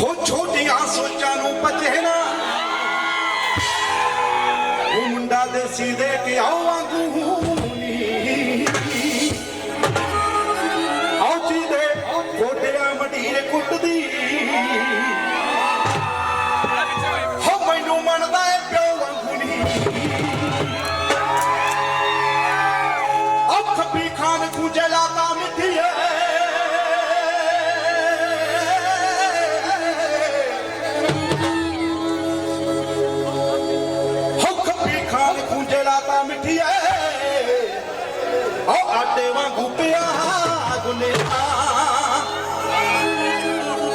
ਹੋ ਛੋਟੀਆਂ ਸੋਚਾਂ ਨੂੰ ਬਚੇ ਨਾ। ਉਹ ਮੁੰਡਾ ਦੇਸੀ ਦੇ ਕੇ ਆਓ ਵਾਂਗੂ ਨੀ ਆਓ ਜੀ ਦੇ, ਗੋਡਿਆਂ ਮਢੀਰ ਕੁੱਟਦੀ। ਓ ਵਾਂਗੂ ਪਿਆ ਗੁਨੇ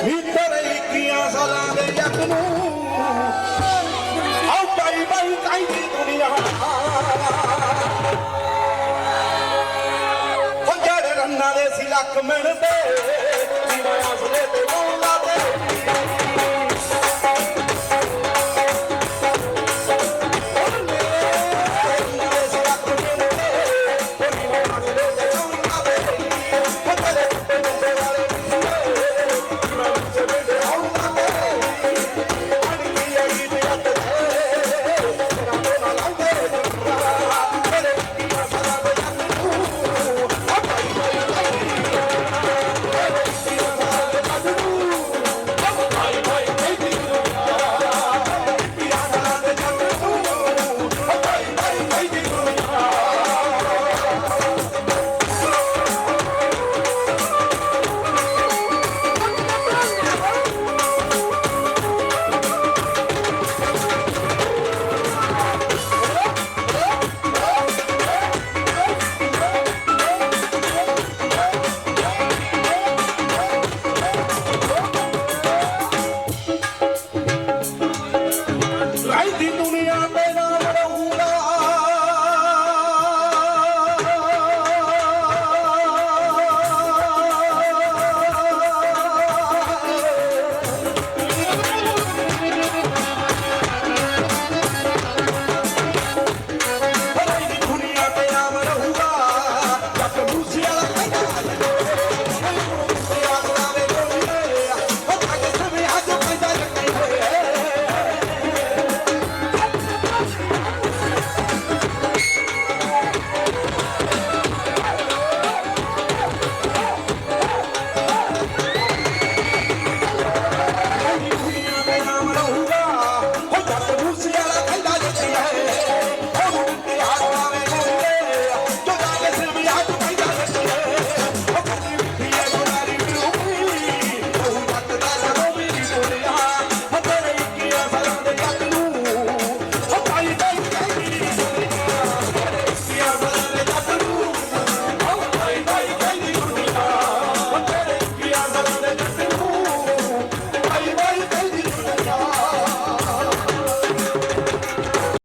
ਮੀਟਰ ਇੱਕੀਆਂ ਸਾਲਾਂ ਦੇ ਯੱਕ ਨੂੰ। ਆਓ ਬਾਈ ਬਾਈ ਕਹਿੰਦੀ ਦੁਨੀਆ। ਉਹ ਜਿਹੜੇ ਰੰਨਾਂ ਦੇ ਸੀ ਲੱਖ ਮਿਲਦੇ ਜੀਵਾਂ